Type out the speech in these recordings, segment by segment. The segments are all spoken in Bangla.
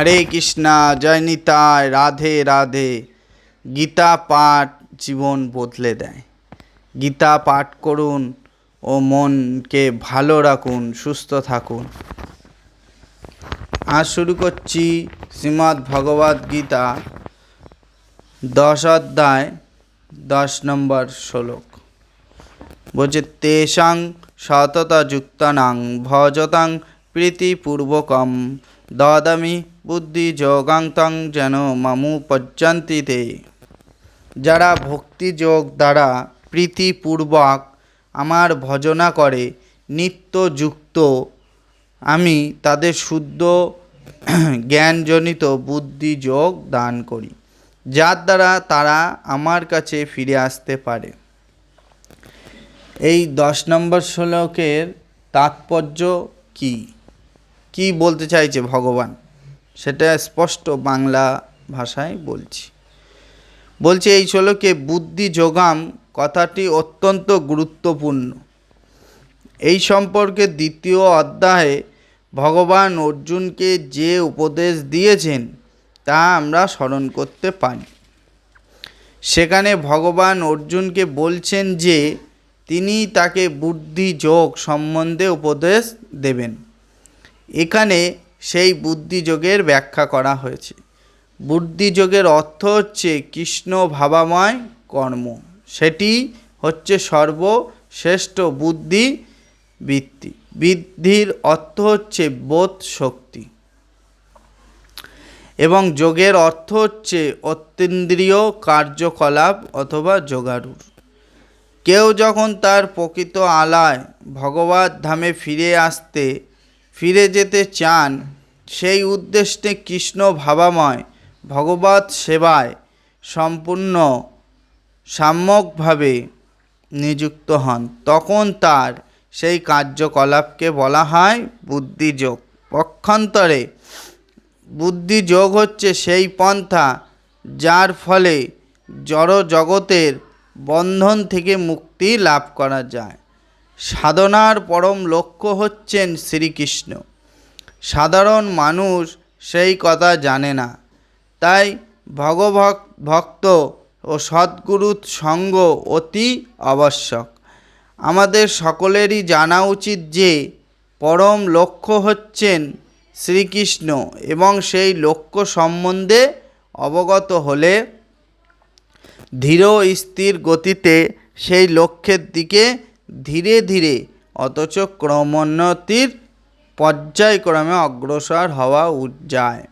হরে কৃষ্ণা, জয় নিতায় রাধে রাধে। গীতা পাঠ জীবন বদলে দেয়। গীতা পাঠ করুন ও মনকে ভালো রাখুন, সুস্থ থাকুন। আজ শুরু করছি শ্রীমদ্ ভগবদ গীতা দশ অধ্যায়, দশ নম্বর শ্লোক। বলছে, তেষাং সততা যুক্তানাং ভজতাং প্রীতিপূর্বকম দদামি বুদ্ধি যোগান্তং যেন মামু পর্যন্তি তে। যারা ভক্তিযোগ দ্বারা প্রীতিপূর্বক আমার ভজনা করে নিত্যযুক্ত আমি তাদের শুদ্ধ জ্ঞানজনিত বুদ্ধি যোগ দান করি, যার দ্বারা তারা আমার কাছে ফিরে আসতে পারে। এই দশ নম্বর শ্লোকের তাৎপর্য কি? কি বলতে চাইছে ভগবান? সেটা স্পষ্ট বাংলা ভাষায় বলছি। বলছি এই শ্লোকে বুদ্ধি যোগাম কথাটি অত্যন্ত গুরুত্বপূর্ণ। এই সম্পর্কে দ্বিতীয় অধ্যায়ে ভগবান অর্জুনকে যে উপদেশ দিয়েছেন, তা আমরা স্মরণ করতে পারি। সেখানে ভগবান অর্জুনকে বলছেন যে, তিনি তাকে বুদ্ধি যোগ সম্বন্ধে উপদেশ দেবেন। এখানে সেই বুদ্ধিযোগের ব্যাখ্যা করা হয়েছে। বুদ্ধিযোগের অর্থ হচ্ছে কৃষ্ণ ভাবাময় কর্ম। সেটি হচ্ছে সর্বশ্রেষ্ঠ বুদ্ধি বৃত্তি বৃদ্ধির অর্থ হচ্ছে বোধ শক্তি। এবং যোগের অর্থ হচ্ছে অতীন্দ্রিয় কার্যকলাপ অথবা যোগারুর। কেউ যখন তার প্রকৃত আলায় ভগবত ধামে ফিরে আসতে ফিরে যেতে চান, সেই উদ্দেশ্যে কৃষ্ণ ভাবাময় ভগবত সেবায় সম্পূর্ণ সাম্যকভাবে নিযুক্ত হন। তখন তার সেই কার্যকলাপকে বলা হয় বুদ্ধিযোগ। পক্ষান্তরে বুদ্ধিযোগ হচ্ছে সেই পন্থা যার ফলে জড় জগতের বন্ধন থেকে মুক্তি লাভ করা যায়। সাধনার পরম লক্ষ্য হচ্ছেন শ্রীকৃষ্ণ। সাধারণ মানুষ সেই কথা জানে না। তাই ভগভক, ভক্ত ও সদ্গুরুর সঙ্গ অতি আবশ্যক। আমাদের সকলেরই জানা উচিত যে, পরম লক্ষ্য হচ্ছেন শ্রীকৃষ্ণ এবং সেই লক্ষ্য সম্বন্ধে অবগত হলে ধীর স্থির গতিতে সেই লক্ষ্যের দিকে ধীরে ধীরে, অথচ ক্রমোন্নতির পর্যায়ক্রমে অগ্রসর হওয়া যায়।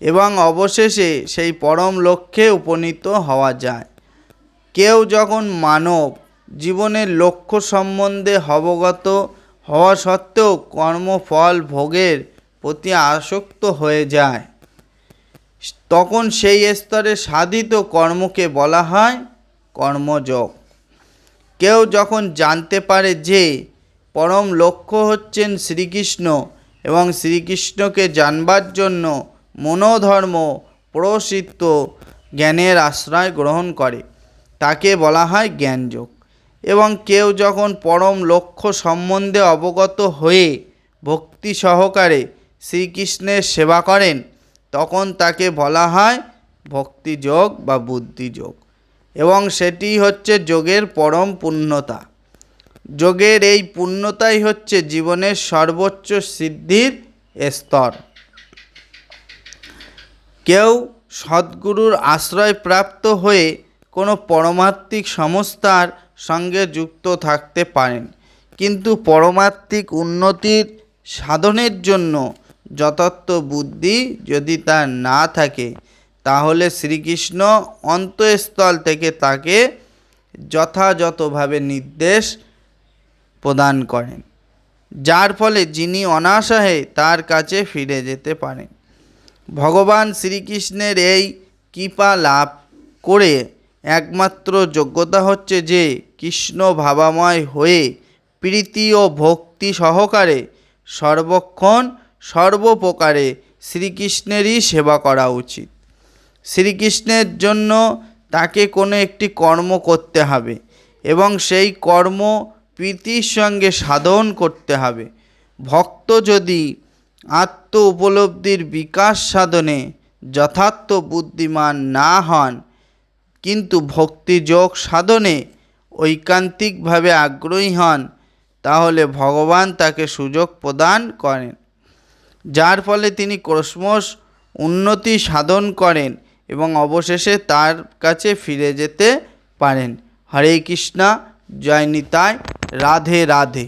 এবং অবশেষে সেই পরম লক্ষ্যে উপনীত হওয়া যায়। কেউ যখন মানব জীবনের লক্ষ্য সম্বন্ধে অবগত হওয়া সত্ত্বেও কর্মফল ভোগের প্রতি আসক্ত হয়ে যায়, তখন সেই স্তরে সাধিত কর্মকে বলা হয় কর্মযোগ। কেউ যখন জানতে পারে যে পরম লক্ষ্য হচ্ছেন শ্রীকৃষ্ণ এবং শ্রীকৃষ্ণকে জানবার জন্য মনোধর্ম, প্রসিদ্ধ জ্ঞানের আশ্রয় গ্রহণ করে, তাকে বলা হয় জ্ঞানযোগ। এবং কেউ যখন পরম লক্ষ্য সম্বন্ধে অবগত হয়ে ভক্তি সহকারে শ্রীকৃষ্ণের সেবা করেন, তখন তাকে বলা হয় ভক্তিযোগ বা বুদ্ধিযোগ। এবং সেটি হচ্ছে যোগের পরম পূর্ণতা। যোগের এই পূর্ণতাই হচ্ছে জীবনের সর্বোচ্চ সিদ্ধির স্তর। কেউ সদ্গুরুর আশ্রয় প্রাপ্ত হয়ে কোনো পরমাত্মিক সংস্থার সঙ্গে যুক্ত থাকতে পারেন, কিন্তু পরমাত্মিক উন্নতির সাধনের জন্য যথার্থ বুদ্ধি যদি তার না থাকে তাহলে শ্রীকৃষ্ণ অন্তঃস্থল থেকে তাকে যথাযথভাবে নির্দেশ প্রদান করেন, যার ফলে যিনি অনাশাহে তার কাছে ফিরে যেতে পারেন। ভগবান শ্রীকৃষ্ণের এই কৃপা লাভ করে একমাত্র যোগ্যতা হচ্ছে যে কৃষ্ণ ভাবাময় হয়ে প্রীতি ও ভক্তি সহকারে সর্বক্ষণ সর্বপ্রকারে শ্রীকৃষ্ণেরই সেবা করা উচিত। শ্রীকৃষ্ণের জন্য তাকে কোনো একটি কর্ম করতে হবে এবং সেই কর্ম প্রীতির সঙ্গে সাধন করতে হবে। ভক্ত যদি আত্ম উপলব্ধির বিকাশ সাধনে যথার্থ বুদ্ধিমান না হন, কিন্তু ভক্তিযোগ সাধনে ঐকান্তিকভাবে আগ্রহী হন, তাহলে ভগবান তাকে সুযোগ প্রদান করেন। যার ফলে তিনি ক্রমশ উন্নতি সাধন করেন এবং অবশেষে তার কাছে ফিরে যেতে পারেন। হরে কৃষ্ণা জয় নিতাই রাধে রাধে।